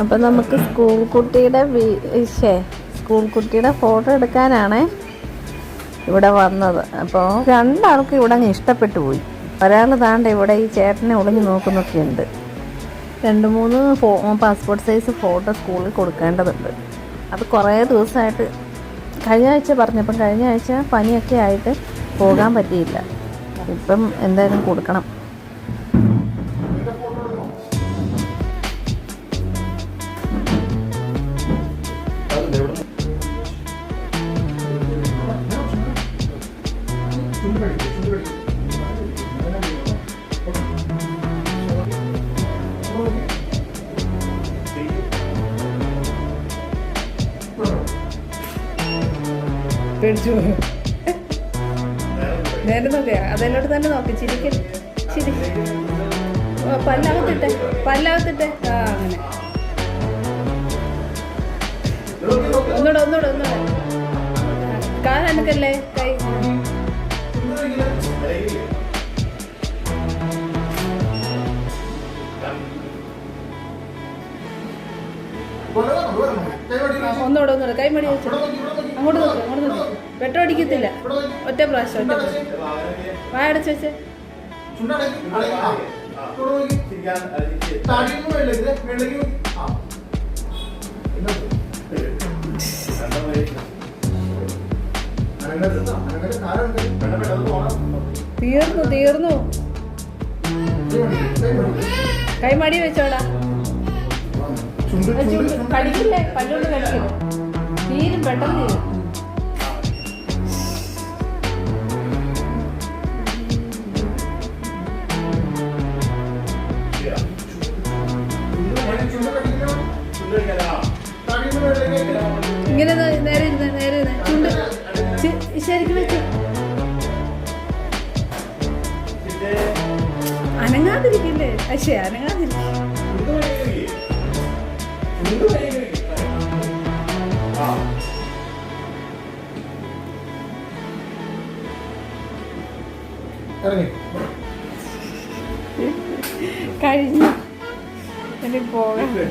അപ്പം നമുക്ക് സ്കൂൾ കുട്ടിയുടെ വിഷേ സ്കൂൾ കുട്ടിയുടെ ഫോട്ടോ എടുക്കാനാണ് ഇവിടെ വന്നത്. അപ്പോൾ രണ്ടാൾക്ക് ഇവിടെ അങ്ങ് ഇഷ്ടപ്പെട്ടു പോയി. ഒരാൾ താണ്ട് ഇവിടെ ഈ ചേട്ടനെ ഒളിഞ്ഞു നോക്കുന്നൊക്കെ ഉണ്ട്. രണ്ട് മൂന്ന് ഫോ പാസ്പോർട്ട് സൈസ് ഫോട്ടോ സ്കൂളിൽ കൊടുക്കേണ്ടതുണ്ട്. അത് കുറേ ദിവസമായിട്ട് കഴിഞ്ഞ ആഴ്ച പറഞ്ഞപ്പം കഴിഞ്ഞ ആഴ്ച പനിയൊക്കെ ആയിട്ട് പോകാൻ പറ്റിയില്ല. ഇപ്പം എന്തായാലും കൊടുക്കണം. പേടിച്ചു. നേരെ നോക്കിയാ അതെന്നോട് തന്നെ നോക്കി. ചിരിക്കൽ ചിരി. പല്ലാകത്തിട്ടെ. പല്ലാകത്തിട്ടെ. ആ അങ്ങനെ. ഒന്നുകൂടെ ഒന്നുകൂടെ ഒന്നൂടെ കാലനക്കല്ലേ കൈ. ആ, ഒന്നൂടെ. ഒന്നൂടെ കൈമടി വെച്ചു. അങ്ങോട്ട് നോക്ക് അങ്ങോട്ട് നോക്ക്. വെട്ടം അടിക്കത്തില്ല. ഒറ്റ പ്രാവശ്യം ഒറ്റ പ്രാവശ്യം. വായടച്ച് വെച്ചേ. തീർന്നു തീർന്നു. കൈമടി വെച്ചോടാ. ആ ചുണ്ട്. കടിക്കില്ലേ? പല്ലുകൊണ്ട് കടിക്കില്ല തീരും പെട്ടെന്ന് തീരും. ഇങ്ങനെ നേരെ ഇരുന്ന് നേരെ ഇരുന്ന്. ചുണ്ട്. ശരിക്കും വെച്ച്. അനങ്ങാതിരിക്കില്ലേ പക്ഷേ അനങ്ങാതിരിക്കും. കഴിഞ്ഞു. എനിക്ക് പോകാം.